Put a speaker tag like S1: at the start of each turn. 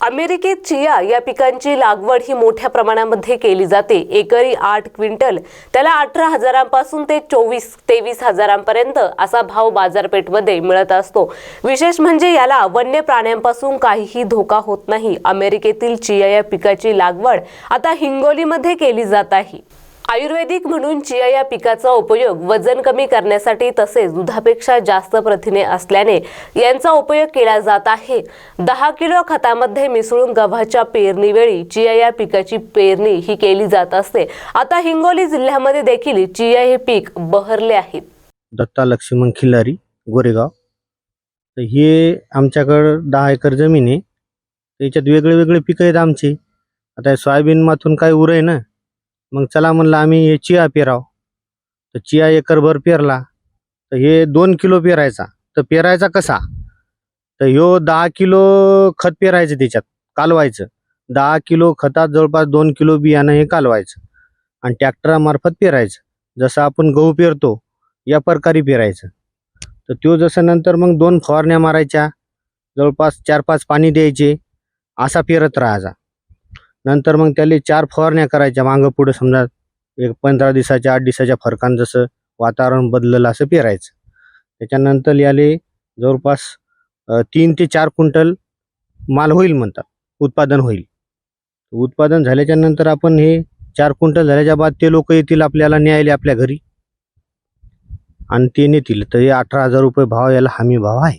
S1: अमेरिकेत चिया या पिकांची लागवड ही मोठ्या प्रमाणामध्ये केली जाते. एकरी आठ क्विंटल. त्याला अठरा हजारांपासून ते चोवीस तेवीस हजारांपर्यंत असा भाव बाजारपेठमध्ये मिळत असतो. विशेष म्हणजे याला वन्य प्राण्यांपासून काहीही धोका होत नाही. अमेरिकेतील चिया या पिकाची लागवड आता हिंगोलीमध्ये केली जात आहे. आयुर्वेदिक म्हणून चिया या पिकाचा उपयोग वजन कमी करण्यासाठी तसेच दुधापेक्षा जास्त प्रथिने असल्याने यांचा उपयोग केला जात आहे. दहा किलो खतामध्ये मिसळून गव्हाच्या पेरणीवेळी चिया या पिकाची पेरणी ही केली जात असते. आता हिंगोली जिल्ह्यामध्ये देखील चिया हे पीक बहरले आहे.
S2: दत्ता लक्ष्मण खिल्लारी गोरेगाव. तर हे आमच्याकडं दहा एकर जमीन आहे. त्याच्यात वेगळे वेगळे पिकं आहेत आमची. आता सोयाबीन माथून काय उर आहे ना? मग चला म्हणलं आम्ही हे चिया पेराव. तर चिया एकरभर पेरला. तर हे दोन किलो पेरायचा. तर पेरायचा कसा? तर ह्यो दहा किलो खत पेरायचं त्याच्यात कालवायचं. दहा किलो खतात जवळपास दोन किलो बियाणं हे कालवायचं. आणि ट्रॅक्टरामार्फत पेरायचं. जसं आपण गहू पेरतो या प्रकारे पेरायचं. तर त्यो जसं नंतर मग दोन फवारण्या मारायच्या. जवळपास चार पाच पाणी द्यायचे. असा पेरत राहायचा. नंतर मग त्याला चार फवारण्या करायच्या. मागं पुढं समजा एक पंधरा दिवसाच्या आठ दिवसाच्या फरकानं जसं वातावरण बदललं असं पेरायचं. त्याच्यानंतर याले जवळपास तीन ते चार क्विंटल माल होईल म्हणतात. उत्पादन होईल. उत्पादन झाल्याच्यानंतर आपण हे चार क्विंटल झाल्याच्या बाद ते लोक येतील आपल्याला न्यायला आपल्या घरी. आणि ते नेतील. तर हे अठरा हजार रुपये भाव याला हमी भाव आहे.